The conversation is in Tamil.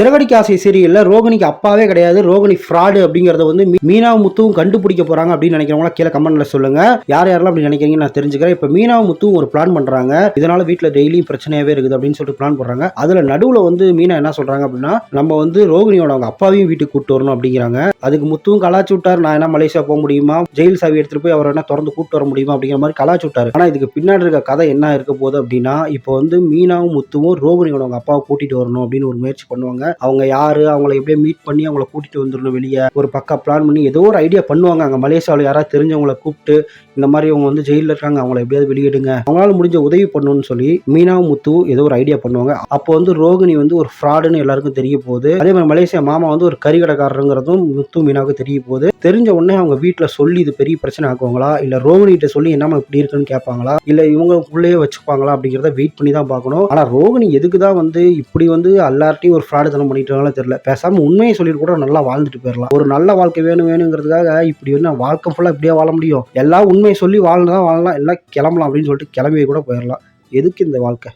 சிறகடிக்க ஆசை சீரியல்ல ரோகிணிக்கு அப்பாவே கிடையாது. ரோகிணி ஃப்ராடு அப்படிங்கறத வந்து மீ- மீனாவும் முத்துவும் கண்டுபிடிக்க போறாங்க அப்படின்னு நினைக்கிறவங்களா கீழே கமெண்ட்ல சொல்லுங்க. யார் யாரெல்லாம் அப்படி நினைக்கிறீங்கன்னு நான் தெரிஞ்சுக்கிறேன். இப்போ மீனாவும் முத்துவும் ஒரு பிளான் பண்றாங்க. இதனால வீட்டில் டெய்லியும் பிரச்சனையாவே இருக்குது அப்படின்னு சொல்லிட்டு பிளான் பண்றாங்க அதுல நடுவுல வந்து மீனா என்ன சொல்றாங்க அப்படின்னா நம்ம வந்து ரோகிணியோட அவங்க அப்பாவையும் வீட்டுக்கு கூட்டு வரணும் அப்படிங்கிறாங்க. அதுக்கு முத்துவும் கலாச்சு விட்டார். நான் என்ன மலேசியா போக முடியுமா? ஜெயில் சாவி எடுத்துட்டு போய் அவர் என்ன திறந்து கூட்டு வர முடியுமா? அப்படிங்கிற மாதிரி கலாச்சு விட்டாரு. ஆனா இதுக்கு பின்னாடி இருக்க கதை என்ன இருக்க போகுது அப்படின்னா இப்போ வந்து மீனாவும் முத்துவும் ரோகிணியோட அவங்க அப்பாவை கூட்டிட்டு வரணும் அப்படின்னு ஒரு முயற்சி பண்ணுவாங்க. அவங்க யாரு அவங்கள எப்படியே மீட் பண்ணி அவங்கள கூட்டிட்டு வந்துடணும் வெளியே. ஒரு பக்கா பிளான் பண்ணி ஏதோ ஒரு ஐடியா பண்ணுவாங்க. அங்க மலேசியாவில் யாராவது தெரிஞ்சவங்கள கூப்பிட்டு இந்த மாதிரி அவங்க வந்து ஜெயிலில் இருக்காங்க அவங்கள எப்படியாவது வெளியிடுங்க. அவங்களால முடிஞ்ச உதவி பண்ணணும்னு சொல்லி மீனாவும் முத்து ஏதோ ஒரு ஐடியா பண்ணுவாங்க. அப்போ வந்து ரோகிணி வந்து ஒரு ஃப்ராடுன்னு எல்லாருக்கும் தெரிய போகுது. அதே மாதிரி மலேசியா மாமா வந்து ஒரு கறிக்கடைக்காரருங்கிறதும் முத்து மீனாவுக்கு தெரிய போகுது. தெரிஞ்ச உடனே அவங்க வீட்டில் சொல்லி இது பெரிய பிரச்சனை ஆக்குவாங்களா? இல்லை ரோகிணிகிட்ட சொல்லி என்னம்மா இப்படி இருக்குன்னு கேட்பாங்களா? இல்லை இவங்க இவங்களுக்குள்ளேயே வச்சுப்பாங்களா அப்படிங்கிறத வெயிட் பண்ணி தான் பார்க்கணும். ஆனால் ரோகிணி எதுக்கு தான் வந்து இப்படி வந்து எல்லார்ட்டையும் ஒரு ஃப்ராடு தனம் பண்ணிட்டு தெரியல. பேசாமல் உண்மையை சொல்லிட்டு கூட நல்லா வாழ்ந்துட்டு போயிடலாம் ஒரு நல்ல வாழ்க்கை வேணும் வேணுங்கிறதுக்காக இப்படி வந்து வாழ்க்கை ஃபுல்லாக இப்படியே வாழ முடியும். எல்லாம் உண்மையை சொல்லி வாழ்ந்தா வாழலாம். எல்லாம் கிளம்பலாம் அப்படின்னு சொல்லிட்டு கிளம்பி கூட போயிடலாம் எதுக்கு இந்த வாழ்க்கை?